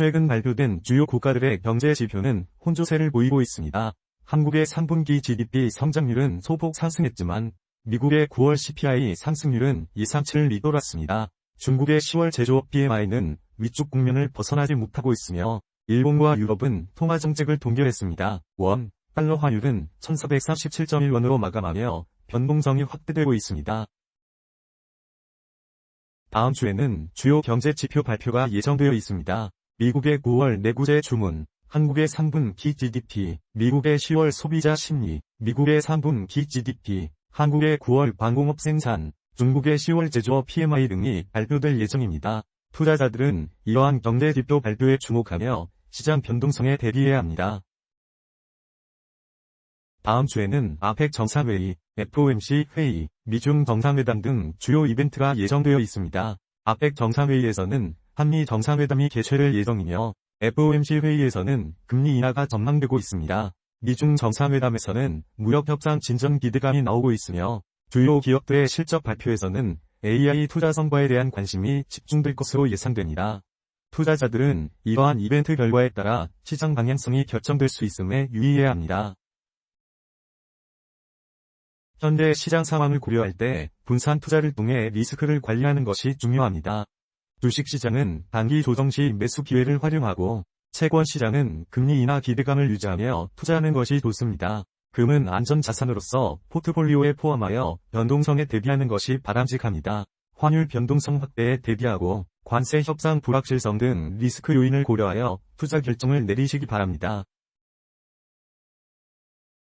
최근 발표된 주요 국가들의 경제 지표는 혼조세를 보이고 있습니다. 한국의 3분기 GDP 성장률은 소폭 상승했지만 미국의 9월 CPI 상승률은 예상치를 리돌았습니다. 중국의 10월 제조업 PMI는 위축 국면을 벗어나지 못하고 있으며 일본과 유럽은 통화 정책을 동결했습니다. 원, 달러 환율은 1437.1원으로 마감하며 변동성이 확대되고 있습니다. 다음 주에는 주요 경제 지표 발표가 예정되어 있습니다. 미국의 9월 내구재 주문, 한국의 3분기 GDP, 미국의 10월 소비자 심리, 미국의 3분기 GDP, 한국의 9월 광공업 생산, 중국의 10월 제조업 PMI 등이 발표될 예정입니다. 투자자들은 이러한 경제 지표 발표에 주목하며 시장 변동성에 대비해야 합니다. 다음 주에는 아펙 정상회의, FOMC 회의, 미중 정상회담 등 주요 이벤트가 예정되어 있습니다. 아펙 정상회의에서는 한미 정상회담이 개최될 예정이며 FOMC 회의에서는 금리 인하가 전망되고 있습니다. 미중 정상회담에서는 무역 협상 진전 기대감이 나오고 있으며 주요 기업들의 실적 발표에서는 AI 투자 성과에 대한 관심이 집중될 것으로 예상됩니다. 투자자들은 이러한 이벤트 결과에 따라 시장 방향성이 결정될 수 있음에 유의해야 합니다. 현재 시장 상황을 고려할 때 분산 투자를 통해 리스크를 관리하는 것이 중요합니다. 주식시장은 단기 조정 시 매수 기회를 활용하고 채권 시장은 금리 인하 기대감을 유지하며 투자하는 것이 좋습니다. 금은 안전자산으로서 포트폴리오에 포함하여 변동성에 대비하는 것이 바람직합니다. 환율 변동성 확대에 대비하고 관세 협상 불확실성 등 리스크 요인을 고려하여 투자 결정을 내리시기 바랍니다.